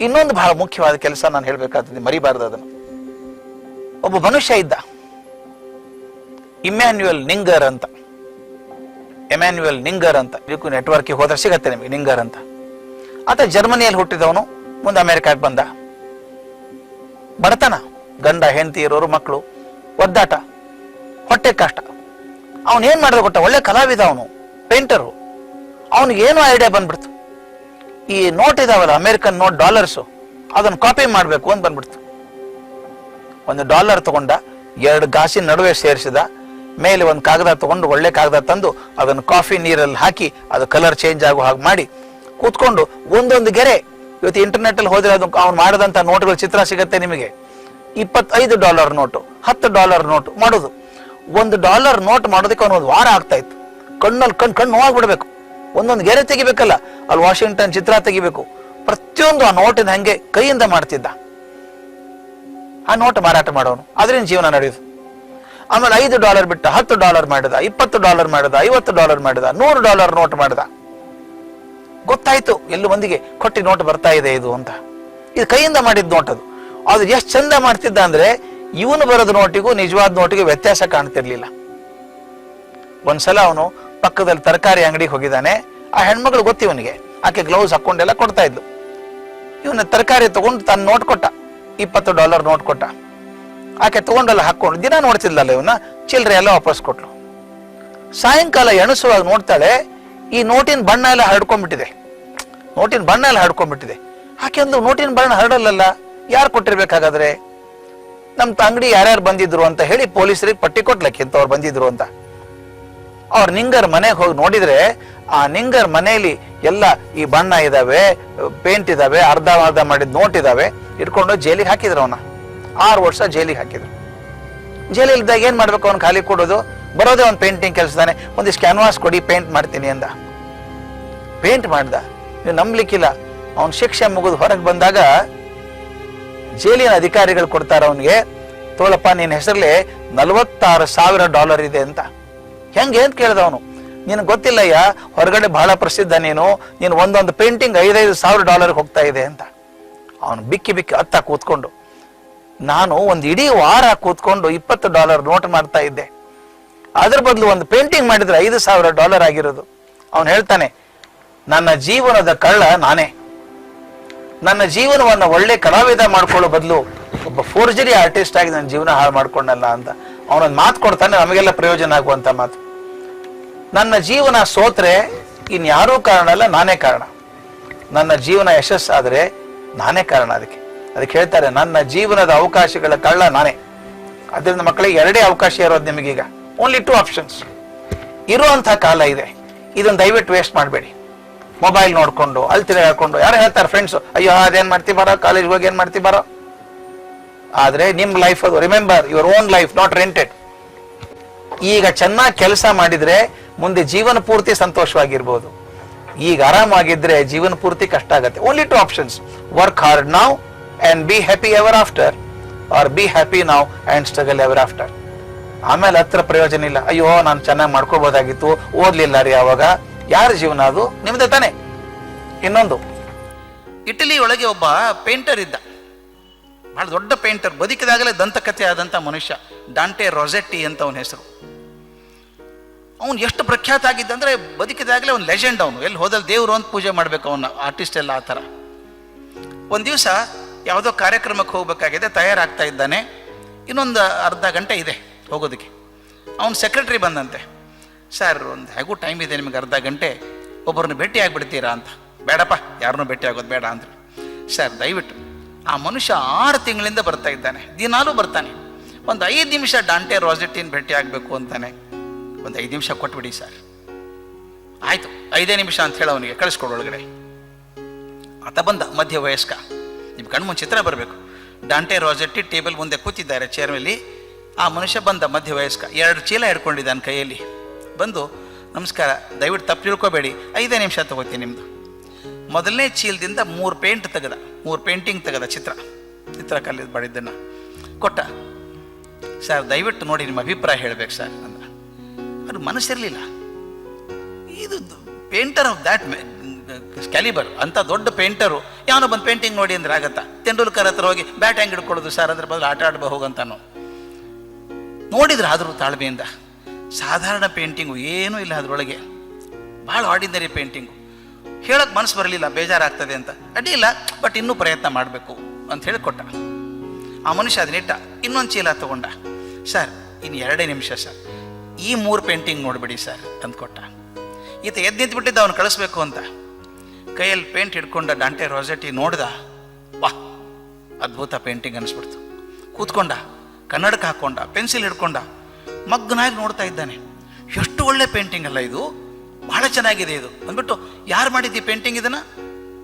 ಇನ್ನೊಂದು ಬಹಳ ಮುಖ್ಯವಾದ ಕೆಲಸ ನಾನು ಹೇಳ್ಬೇಕಾಗ್ತದೆ ಮರಿಬಾರದು ಅದನ್ನು. ಒಬ್ಬ ಮನುಷ್ಯ ಇದ್ದ. ಇಮ್ಯಾನ್ಯುಯಲ್ ನಿಂಗರ್ ಅಂತ. ಎಮ್ಯಾನ್ಯುಯಲ್ ನಿಂಗರ್ ಅಂತ. ಇದಕ್ಕೂ ನೆಟ್ವರ್ಕ್ಗೆ ಹೋದ್ರೆ ಸಿಗತ್ತೆ ನಿಮಗೆ, ನಿಂಗರ್ ಅಂತ. ಆತ ಜರ್ಮನಿಯಲ್ಲಿ ಹುಟ್ಟಿದವನು, ಮುಂದೆ ಅಮೆರಿಕಾಗೆ ಬಂದ. ಬಡತನ. ಗಂಡ, ಹೆಂಡತಿ, ಇರೋರು, ಮಕ್ಕಳು. ಒದ್ದಾಟ. ಹೊಟ್ಟೆ ಕಷ್ಟ. ಅವನೇನು ಮಾಡಿದ್ರು ಮಾಡಿದ ಗೊತ್ತಾ? ಒಳ್ಳೆ ಕಲಾವಿದ ಅವನು ಪೇಂಟರು ಅವನಿಗೆ ಏನು ಐಡಿಯಾ ಬಂದ್ಬಿಡ್ತು. ಈ ನೋಟ್ ಇದಾವಲ್ಲ ಅಮೆರಿಕನ್ ನೋಟ್ ಡಾಲರ್ಸು ಅದನ್ನು ಕಾಪಿ ಮಾಡಬೇಕು ಅಂತ ಬಂದ್ಬಿಡ್ತು. ಒಂದು ಡಾಲರ್ ತಗೊಂಡ, ಎರಡು ಗಾಸಿನ ನಡುವೆ ಸೇರಿಸಿದ, ಮೇಲೆ ಒಂದು ಕಾಗದ ತಗೊಂಡು ಒಳ್ಳೆ ಕಾಗದ ತಂದು ಅದನ್ನು ಕಾಫಿ ನೀರಲ್ಲಿ ಹಾಕಿ, ಅದು ಕಲರ್ ಚೇಂಜ್ ಆಗೋ ಹಾಗೆ ಮಾಡಿ, ಕೂತ್ಕೊಂಡು ಒಂದೊಂದು ಗೆರೆ. ಇವತ್ತು ಇಂಟರ್ನೆಟ್ ಹೋದರೆ ಅದು ಅವ್ನು ಮಾಡಿದಂಥ ನೋಟ್ಗಳ ಚಿತ್ರ ಸಿಗುತ್ತೆ ನಿಮಗೆ. ಇಪ್ಪತ್ತೈದು ಡಾಲರ್ ನೋಟು ಹತ್ತು ಡಾಲರ್ ನೋಟು ಮಾಡೋದು. ಒಂದು ಡಾಲರ್ ನೋಟ್ ಮಾಡೋದಕ್ಕೆ ಅವನು ಒಂದು ವಾರ ಆಗ್ತಾ ಇತ್ತು. ಕಣ್ಣಲ್ಲಿ ಕಣ್ಣು ಕಣ್ಣು ನೋವಾಗ್ಬಿಡ್ಬೇಕು. ಒಂದೊಂದು ಗೆರೆ ತೆಗಿಬೇಕಲ್ಲ, ಅಲ್ಲಿ ವಾಷಿಂಗ್ಟನ್ ಚಿತ್ರ ತೆಗಿಬೇಕು. ಪ್ರತಿಯೊಂದು ಆ ನೋಟಿನ ಹಂಗೆ ಕೈಯಿಂದ ಮಾಡ್ತಿದ್ದ. ಆ ನೋಟ್ ಮಾರಾಟ ಮಾಡೋನು. ಅದರಿಂದ ಜೀವನ ನಡೆಯುದು. ಆಮೇಲೆ ಐದು ಡಾಲರ್ ಬಿಟ್ಟ, ಹತ್ತು ಡಾಲರ್ ಮಾಡಿದ, ಇಪ್ಪತ್ತು ಡಾಲರ್ ಮಾಡಿದ, ಐವತ್ತು ಡಾಲರ್ ಮಾಡಿದ, ನೂರು ಡಾಲರ್ ನೋಟ್ ಮಾಡಿದ. ಗೊತ್ತಾಯ್ತು, ಎಲ್ಲ ಮಂದಿಗೆ ಕೊಟ್ಟಿ ನೋಟ್ ಬರ್ತಾ ಇದೆ ಇದು ಅಂತ. ಇದು ಕೈಯಿಂದ ಮಾಡಿದ ನೋಟ್ ಅದು. ಅದು ಎಷ್ಟು ಚಂದ ಮಾಡ್ತಿದ್ದ ಅಂದ್ರೆ, ಇವನು ಬರೋದು ನೋಟಿಗೂ ನಿಜವಾದ ನೋಟಿಗೂ ವ್ಯತ್ಯಾಸ ಕಾಣ್ತಿರ್ಲಿಲ್ಲ. ಒಂದ್ಸಲ ಅವನು ಪಕ್ಕದಲ್ಲಿ ತರಕಾರಿ ಅಂಗಡಿಗೆ ಹೋಗಿದ್ದಾನೆ. ಆ ಹೆಣ್ಮಗಳು ಗೊತ್ತಿ ಇವನಿಗೆ ಆಕೆ ಗ್ಲೌಸ್ ಹಾಕೊಂಡೆಲ್ಲ ಕೊಡ್ತಾ ಇದ್ಲು. ಇವನ ತರಕಾರಿ ತಗೊಂಡು ತಾನು ನೋಟ್ ಕೊಟ್ಟ ಇಪ್ಪತ್ತು ಡಾಲರ್ ನೋಟ್ ಕೊಟ್ಟ ಆಕೆ ತಗೊಂಡೆಲ್ಲ ಹಾಕೊಂಡು ದಿನ ನೋಡ್ತಿದ್ಲಲ್ಲ ಇವನ ಚಿಲ್ಲರೆ ಎಲ್ಲ ವಾಪಸ್ ಕೊಟ್ಲು. ಸಾಯಂಕಾಲ ಎಣಸುವಾಗ ನೋಡ್ತಾಳೆ. ಈ ನೋಟಿನ ಬಣ್ಣ ಎಲ್ಲ ಹರಡ್ಕೊಂಡ್ಬಿಟ್ಟಿದೆ. ನೋಟಿನ ಬಣ್ಣ ಎಲ್ಲ ಹರಡ್ಕೊಂಡ್ಬಿಟ್ಟಿದೆ. ಆಕೆ ಒಂದು ನೋಟಿನ ಬಣ್ಣ ಹರಡಲ್ಲಲ್ಲ. ಯಾರು ಕೊಟ್ಟಿರ್ಬೇಕಾಗಾದ್ರೆ? ನಮ್ಮ ತಂಗಡಿ ಯಾರ್ಯಾರು ಬಂದಿದ್ರು ಅಂತ ಹೇಳಿ ಪೊಲೀಸರಿಗೆ ಪಟ್ಟಿ ಕೊಟ್ಲಕ್ಕೆ ಇಂಥವ್ರು ಬಂದಿದ್ರು ಅಂತ. ಅವ್ರ ನಿಂಗರ್ ಮನೆಗೆ ಹೋಗಿ ನೋಡಿದ್ರೆ ಆ ನಿಂಗರ್ ಮನೆಯಲ್ಲಿ ಎಲ್ಲ ಈ ಬಣ್ಣ ಇದಾವೆ, ಪೇಂಟ್ ಇದಾವೆ, ಅರ್ಧ ಅರ್ಧ ಮಾಡಿದ ನೋಟ್ ಇದಾವೆ ಇಟ್ಕೊಂಡು ಜೈಲಿಗೆ ಹಾಕಿದ್ರು ಅವನ. ಆರು ವರ್ಷ ಜೈಲಿಗೆ ಹಾಕಿದ್ರು. ಜೈಲಿಲ್ದಾಗ ಏನ್ ಮಾಡ್ಬೇಕು ಅವ್ನು ಖಾಲಿ ಕೊಡೋದು? ಬರೋದೇ ಒಂದು ಪೇಂಟಿಂಗ್ ಕೆಲಸದಾನೆ. ಒಂದಿಷ್ಟು ಕ್ಯಾನ್ವಾಸ್ ಕೊಡಿ, ಪೇಂಟ್ ಮಾಡ್ತೀನಿ ಅಂದ. ಪೇಂಟ್ ಮಾಡ್ದ. ನೀವು ನಂಬ್ಲಿಕ್ಕಿಲ್ಲ. ಅವನ ಶಿಕ್ಷೆ ಮುಗಿದು ಹೊರಗೆ ಬಂದಾಗ ಜೈಲಿನ ಅಧಿಕಾರಿಗಳು ಕೊಡ್ತಾರ ಅವನಿಗೆ, ತೋಳಪ್ಪ ನಿನ್ನ ಹೆಸರಲ್ಲಿ ನಲವತ್ತಾರು ಸಾವಿರ ಡಾಲರ್ ಇದೆ ಅಂತ. ಹೆಂಗೆ ಅಂತ ಕೇಳಿದವನು ನಿನಗೆ ಗೊತ್ತಿಲ್ಲಯ್ಯ, ಹೊರಗಡೆ ಬಹಳ ಪ್ರಸಿದ್ಧ ನೀನು ನೀನು ಒಂದೊಂದು ಪೇಂಟಿಂಗ್ ಐದೈದು ಸಾವಿರ ಡಾಲರ್ಗೆ ಹೋಗ್ತಾ ಇದೆ ಅಂತ. ಅವನು ಬಿಕ್ಕಿ ಬಿಕ್ಕಿ ಅತ್ತ ಕೂತ್ಕೊಂಡು, ನಾನು ಒಂದು ಇಡೀ ವಾರ ಕೂತ್ಕೊಂಡು ಇಪ್ಪತ್ತು ಡಾಲರ್ ನೋಟ್ ಮಾಡ್ತಾ ಇದ್ದೆ. ಅದ್ರ ಬದಲು ಒಂದು ಪೇಂಟಿಂಗ್ ಮಾಡಿದ್ರೆ ಐದು ಸಾವಿರ ಡಾಲರ್ ಆಗಿರೋದು. ಅವನು ಹೇಳ್ತಾನೆ, ನನ್ನ ಜೀವನದ ಕಳ್ಳ ನಾನೇ. ನನ್ನ ಜೀವನವನ್ನು ಒಳ್ಳೆ ಕಲಾವಿದ ಮಾಡ್ಕೊಳ್ಳೋ ಬದಲು ಒಬ್ಬ ಫೋರ್ಜರಿ ಆರ್ಟಿಸ್ಟ್ ಆಗಿ ನನ್ನ ಜೀವನ ಹಾಳು ಮಾಡ್ಕೊಂಡಲ್ಲ ಅಂತ. ಅವನೊಂದು ಮಾತು ಕೊಡ್ತಾನೆ, ನಮಗೆಲ್ಲ ಪ್ರಯೋಜನ ಆಗುವಂತ ಮಾತು. ನನ್ನ ಜೀವನ ಸೋತ್ರೆ ಇನ್ಯಾರೂ ಕಾರಣ ಅಲ್ಲ, ನಾನೇ ಕಾರಣ. ನನ್ನ ಜೀವನ ಯಶಸ್ಸಾದರೆ ನಾನೇ ಕಾರಣ ಅದಕ್ಕೆ. ಅದಕ್ಕೆ ಹೇಳ್ತಾರೆ, ನನ್ನ ಜೀವನದ ಅವಕಾಶಗಳ ಕಳ್ಳ ನಾನೇ. ಅದರಿಂದ ಮಕ್ಕಳಿಗೆ ಎರಡೇ ಅವಕಾಶ ಇರೋದು ನಿಮಗೀಗ. ಓನ್ಲಿ ಟೂ ಆಪ್ಷನ್ಸ್ ಇರುವಂತಹ ಕಾಲ ಇದೆ. ಇದನ್ನ ದಯವಿಟ್ಟು ವೇಸ್ಟ್ ಮಾಡಬೇಡಿ. ಮೊಬೈಲ್ ನೋಡ್ಕೊಂಡು ಅಲ್ಲಿ ತಿರುಗಾಕೊಂಡು ಯಾರು ಹೇಳ್ತಾರೆ ಫ್ರೆಂಡ್ಸ್ ಅಯ್ಯೋ, ಅದೇನ್ ಮಾಡ್ತಿ ಬರೋ ಕಾಲೇಜ್ಗೆ ಹೋಗಿ ಏನು ಮಾಡ್ತಿ ಬರೋ? ಆದ್ರೆ ನಿಮ್ ಲೈಫ್ ಅದು. Remember your own life not rented ಈಗ ಚೆನ್ನಾಗಿ ಕೆಲಸ ಮಾಡಿದ್ರೆ ಮುಂದೆ ಜೀವನ ಪೂರ್ತಿ ಸಂತೋಷವಾಗಿರ್ಬೋದು. ಈಗ ಆರಾಮಾಗಿದ್ರೆ ಜೀವನ ಪೂರ್ತಿ ಕಷ್ಟ ಆಗತ್ತೆ. Only two options work hard now and be happy ever after or be happy now and struggle ever after ಆಮೇಲೆ ಹತ್ರ ಪ್ರಯೋಜನ ಇಲ್ಲ. ಅಯ್ಯೋ, ನಾನು ಚೆನ್ನಾಗಿ ಮಾಡ್ಕೋಬಹುದಾಗಿತ್ತು ಓದ್ಲಿಲ್ಲ ರೀ ಅವಾಗ. ಯಾರ ಜೀವನ ಅದು? ನಿಮ್ದೆ ತಾನೆ. ಇನ್ನೊಂದು. ಇಟಲಿ ಒಳಗೆ ಒಬ್ಬ ಪೇಂಟರ್ ಇದ್ದ. ಬಹಳ ದೊಡ್ಡ ಪೇಂಟರ್, ಬದುಕಿದಾಗಲೇ ದಂತಕಥೆ ಆದಂಥ ಮನುಷ್ಯ, ಡಾಂಟೆ ರೊಜೆಟ್ಟಿ ಅಂತ ಅವನ ಹೆಸರು. ಅವನು ಎಷ್ಟು ಪ್ರಖ್ಯಾತ ಆಗಿದ್ದ ಅಂದರೆ ಬದುಕಿದಾಗಲೇ ಒಂದು ಲೆಜೆಂಡ್ ಅವನು. ಎಲ್ಲಿ ಹೋದಲ್ಲಿ ದೇವರು ಅಂತ ಪೂಜೆ ಮಾಡಬೇಕು ಅವನ ಆರ್ಟಿಸ್ಟ್ ಎಲ್ಲ ಆ ಥರ ಒಂದು ದಿವಸ ಯಾವುದೋ ಕಾರ್ಯಕ್ರಮಕ್ಕೆ ಹೋಗಬೇಕಾಗಿದೆ, ತಯಾರಾಗ್ತಾ ಇದ್ದಾನೆ. ಇನ್ನೊಂದು ಅರ್ಧ ಗಂಟೆ ಇದೆ ಹೋಗೋದಕ್ಕೆ. ಅವನ ಸೆಕ್ರೆಟರಿ ಬಂದಂತೆ. ಸರ್ ಒಂದು ಹೇಗೂ ಟೈಮ್ ಇದೆ ನಿಮಗೆ ಅರ್ಧ ಗಂಟೆ. ಒಬ್ಬರನ್ನ ಭೇಟಿ ಆಗಿಬಿಡ್ತೀರಾ ಅಂತ. ಬೇಡಪ್ಪ, ಯಾರನ್ನೂ ಭೇಟಿ ಆಗೋದು ಬೇಡ ಅಂದರು. ಸರ್ ದಯವಿಟ್ಟು ಆ ಮನುಷ್ಯ ಆರು ತಿಂಗಳಿಂದ ಬರ್ತಾ ಇದ್ದಾನೆ, ದಿನಾಲೂ ಬರ್ತಾನೆ. ಒಂದು ಐದು ನಿಮಿಷ ಡಾಂಟೆ ರಾಜೆಟ್ಟಿನ ಭೇಟಿ ಆಗಬೇಕು ಅಂತಾನೆ. ಒಂದು ಐದು ನಿಮಿಷ ಕೊಟ್ಬಿಡಿ ಸರ್. ಆಯಿತು, ಐದೇ ನಿಮಿಷ ಅಂತ ಹೇಳಿ ಅವನಿಗೆ ಕಳಿಸ್ಕೊಡು ಒಳಗಡೆ. ಆತ ಬಂದ ಮಧ್ಯ ವಯಸ್ಕ ನಿಮ್ಮ ಕಣ್ಮುಂದ್ ಚಿತ್ರ ಬರಬೇಕು. ಡಾಂಟೆ ರಾಜೆಟ್ಟಿ ಟೇಬಲ್ ಮುಂದೆ ಕೂತಿದ್ದಾರೆ ಚೇರ್ ಮೇಲೆ ಆ ಮನುಷ್ಯ ಬಂದ ಮಧ್ಯ ವಯಸ್ಕ ಎರಡು ಚೀಲ ಹಿಡ್ಕೊಂಡಿದ್ದಾನೆ ಕೈಯಲ್ಲಿ. ಬಂದು, ನಮಸ್ಕಾರ, ದಯವಿಟ್ಟು ತಪ್ಪು ತಿಳ್ಕೊಬೇಡಿ. ಐದೇ ನಿಮಿಷ ತಗೋತೀನಿ ನಿಮ್ಮದು ಮೊದಲನೇ ಚೀಲದಿಂದ ಮೂರು ಪೇಂಟ್ ತೆಗೆದ. ಮೂರು ಪೇಂಟಿಂಗ್ ತೆಗೆದ ಚಿತ್ರ. ಚಿತ್ರ ಕಲ್ಲಿದ್ದು ಮಾಡಿದ್ದನ್ನು ಕೊಟ್ಟ. ಸರ್, ದಯವಿಟ್ಟು ನೋಡಿ ನಿಮ್ಮ ಅಭಿಪ್ರಾಯ ಹೇಳಬೇಕು ಸರ್ ಅಂದ ಅದು ಮನಸ್ಸಿರಲಿಲ್ಲ. ಇದು ಪೇಂಟರ್ ಆಫ್ ದ್ಯಾಟ್ ಕ್ಯಾಲಿಬರ್ ಅಂತ ದೊಡ್ಡ ಪೇಂಟರು ಯಾವನೋ ಬಂದು ಪೇಂಟಿಂಗ್ ನೋಡಿ ಅಂದ್ರೆ ಆಗತ್ತಾ. ತೆಂಡೂಲ್ಕರ್ ಹತ್ರ ಹೋಗಿ ಬ್ಯಾಟ್ ಹೆಂಗೆ ಹಿಡ್ಕೊಳ್ಳೋದು ಸರ್ ಅಂದ್ರೆ ಬದಲು ಆಟ ಆಡ್ಬೋ ಹೋಗಂತಾನು ನೋಡಿದ್ರೆ ಆದರೂ ತಾಳ್ಮೆಯಿಂದ. ಸಾಧಾರಣ ಪೇಂಟಿಂಗು ಏನೂ ಇಲ್ಲ ಅದರೊಳಗೆ. ಭಾಳ ಆರ್ಡಿನರಿ ಪೇಂಟಿಂಗು ಹೇಳಕ್ಕೆ ಮನಸ್ಸು ಬರಲಿಲ್ಲ, ಬೇಜಾರಾಗ್ತದೆ ಅಂತ. ಅಡ್ಡಿಲ್ಲ ಬಟ್ ಇನ್ನೂ ಪ್ರಯತ್ನ ಮಾಡಬೇಕು ಅಂತ ಹೇಳಿ ಕೊಟ್ಟ. ಆ ಮನುಷ್ಯ ಅದನ್ನಿಟ್ಟ ಇನ್ನೊಂದು ಚೀಲ ತಗೊಂಡ. ಸರ್ ಇನ್ನು ಎರಡೇ ನಿಮಿಷ ಸರ್ ಈ ಮೂರು ಪೇಂಟಿಂಗ್ ನೋಡಿಬಿಡಿ ಸರ್ ಅಂತ ಕೊಟ್ಟ. ಈತ ಎದ್ದು ನಿಂತ್ಬಿಟ್ಟಿದ್ದ, ಅವನು ಕಳಿಸ್ಬೇಕು ಅಂತ. ಕೈಯಲ್ಲಿ ಪೇಂಟ್ ಹಿಡ್ಕೊಂಡ ಡಾಂಟೆ ರಾಜೆಟಿ ನೋಡ್ದ, ವಾಹ್, ಅದ್ಭುತ ಪೇಂಟಿಂಗ್ ಅನಿಸ್ಬಿಡ್ತು. ಕೂತ್ಕೊಂಡ, ಕನ್ನಡಕ ಹಾಕ್ಕೊಂಡ ಪೆನ್ಸಿಲ್ ಹಿಡ್ಕೊಂಡ, ಮಗ್ನಾಗಿ ನೋಡ್ತಾ ಇದ್ದಾನೆ. ಎಷ್ಟು ಒಳ್ಳೆ ಪೇಂಟಿಂಗ್ ಅಲ್ಲ ಇದು. ಬಹಳ ಚೆನ್ನಾಗಿದೆ ಇದು. ಅಂದ್ಬಿಟ್ಟು, ಯಾರು ಮಾಡಿದ್ದಿ ಪೇಂಟಿಂಗ್ ಇದನ್ನ?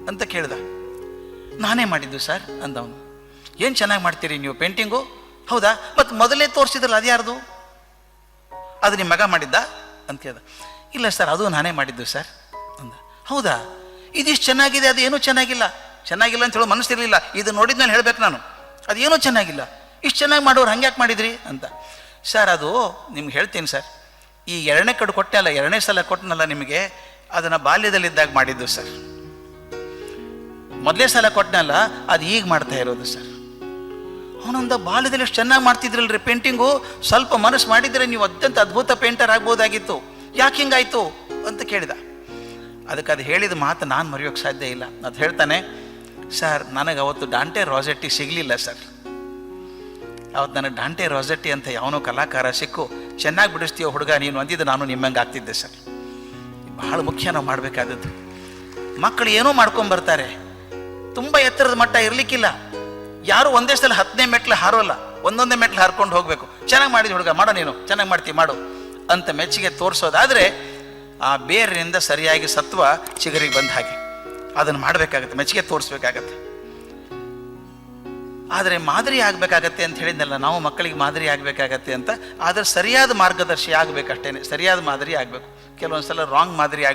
ಅಂತ ಕೇಳ್ದ. ನಾನೇ ಮಾಡಿದ್ದು ಸರ್ ಅಂದವನು. ಏನು ಚೆನ್ನಾಗಿ ಮಾಡ್ತೀರಿ ನೀವು ಪೇಂಟಿಂಗು ಹೌದಾ? ಮತ್ತು ಮೊದಲೇ ತೋರಿಸಿದ್ರಲ್ಲ, ಅದು ಯಾರ್ದು? ಅದು ನಿಮ್ಮ ಮಗ ಮಾಡಿದ್ದ? ಅಂತ ಕೇಳ್ದ. ಇಲ್ಲ ಸರ್ ಅದು ನಾನೇ ಮಾಡಿದ್ದು ಸರ್ ಅಂದ. ಹೌದಾ? ಇದಿಷ್ಟು ಚೆನ್ನಾಗಿದೆ, ಅದು ಏನೂ ಚೆನ್ನಾಗಿಲ್ಲ. ಚೆನ್ನಾಗಿಲ್ಲ ಅಂತ ಹೇಳೋ ಮನಸ್ಸಿರಲಿಲ್ಲ. ಇದು ನೋಡಿದ್ಮೇಲೆ ಹೇಳ್ಬೇಕು ನಾನು. ಅದೇನೂ ಚೆನ್ನಾಗಿಲ್ಲ. ಇಷ್ಟು ಚೆನ್ನಾಗಿ ಮಾಡೋರು ಹಂಗ್ಯಾಕೆ ಮಾಡಿದ್ರಿ? ಅಂತ. ಸರ್ ಅದು ನಿಮ್ಗೆ ಹೇಳ್ತೀನಿ ಸರ್ ಈ ಎರಡನೇ ಕಡೆ ಕೊಟ್ಟನಲ್ಲ ಎರಡನೇ ಸಲ ಕೊಟ್ಟನಲ್ಲ ನಿಮಗೆ? ಅದನ್ನು ಬಾಲ್ಯದಲ್ಲಿದ್ದಾಗ ಮಾಡಿದ್ದು ಸರ್. ಮೊದಲೇ ಸಲ ಕೊಟ್ಟನಲ್ಲ ಅದು ಈಗ ಮಾಡ್ತಾ ಇರೋದು ಸರ್. ಅವನೊಂದ ಬಾಲ್ಯದಲ್ಲಿ ಎಷ್ಟು ಚೆನ್ನಾಗಿ ಮಾಡ್ತಿದ್ರಲ್ರಿ ಪೇಂಟಿಂಗು? ಸ್ವಲ್ಪ ಮನಸ್ಸು ಮಾಡಿದರೆ ನೀವು ಅತ್ಯಂತ ಅದ್ಭುತ ಪೇಂಟರ್ ಆಗ್ಬೋದಾಗಿತ್ತು. ಯಾಕೆ ಹಿಂಗಾಯ್ತು ಅಂತ ಕೇಳಿದ. ಅದಕ್ಕೆ ಅದು ಹೇಳಿದ ಮಾತು ನಾನು ಮರೆಯೋಕ್ಕೆ ಸಾಧ್ಯ ಇಲ್ಲ. ಅದು ಹೇಳ್ತಾನೆ, ಸರ್, ನನಗೆ ಅವತ್ತು ಡಾಂಟೆ ರಾಜೆಟ್ಟಿ ಸಿಗಲಿಲ್ಲ ಸರ್. ಅವತ್ತು ನನಗೆ ಡಾಂಟೆ ರಾಜೆಟ್ಟಿ ಅಂತ ಯಾವನೋ ಕಲಾಕಾರ ಸಿಕ್ಕು. ಚೆನ್ನಾಗಿ ಬಿಡಿಸ್ತೀಯೋ ಹುಡುಗ ನೀನು ಅಂದಿದ್ದು ನಾನು ನಿಮ್ಮಂಗೆ ಆಗ್ತಿದ್ದೆ ಸರ್. ಬಹಳ ಮುಖ್ಯ ನಾವು ಮಾಡಬೇಕಾದದ್ದು. ಮಕ್ಕಳು ಏನೋ ಮಾಡ್ಕೊಂಬರ್ತಾರೆ ತುಂಬ ಎತ್ತರದ ಮಟ್ಟ ಇರಲಿಕ್ಕಿಲ್ಲ. ಯಾರು ಒಂದೇ ಸಲ ಹತ್ತನೇ ಮೆಟ್ಲು ಹಾರೋಲ್ಲ. ಒಂದೊಂದೇ ಮೆಟ್ಲು ಹಾರ್ಕೊಂಡು ಹೋಗಬೇಕು. ಚೆನ್ನಾಗಿ ಮಾಡಿದ ಹುಡುಗ, ಮಾಡೋ ನೀನು. ಚೆನ್ನಾಗಿ ಮಾಡ್ತೀವಿ ಮಾಡು. ಅಂತ ಮೆಚ್ಚುಗೆ ತೋರಿಸೋದಾದರೆ ಆ ಬೇರಿನಿಂದ ಸರಿಯಾಗಿ ಸತ್ವ ಚಿಗರಿಗೆ ಬಂದ ಹಾಗೆ. ಅದನ್ನು ಮಾಡಬೇಕಾಗತ್ತೆ, ಮೆಚ್ಚುಗೆ ತೋರಿಸ್ಬೇಕಾಗತ್ತೆ. ಆದರೆ ಮಾದರಿ ಆಗಬೇಕಾಗತ್ತೆ ಅಂತ ಹೇಳಿದ್ನಲ್ಲ, ನಾವು ಮಕ್ಕಳಿಗೆ ಮಾದರಿ ಆಗಬೇಕಾಗತ್ತೆ ಅಂತ. ಆದರೆ ಸರಿಯಾದ ಮಾರ್ಗದರ್ಶಿ ಆಗಬೇಕಷ್ಟೇ ಸರಿಯಾದ ಮಾದರಿ ಆಗಬೇಕು. ಕೆಲವೊಂದು ಸಲ ರಾಂಗ್ ಮಾದರಿ ಆಗ್ಬಿಟ್ಟು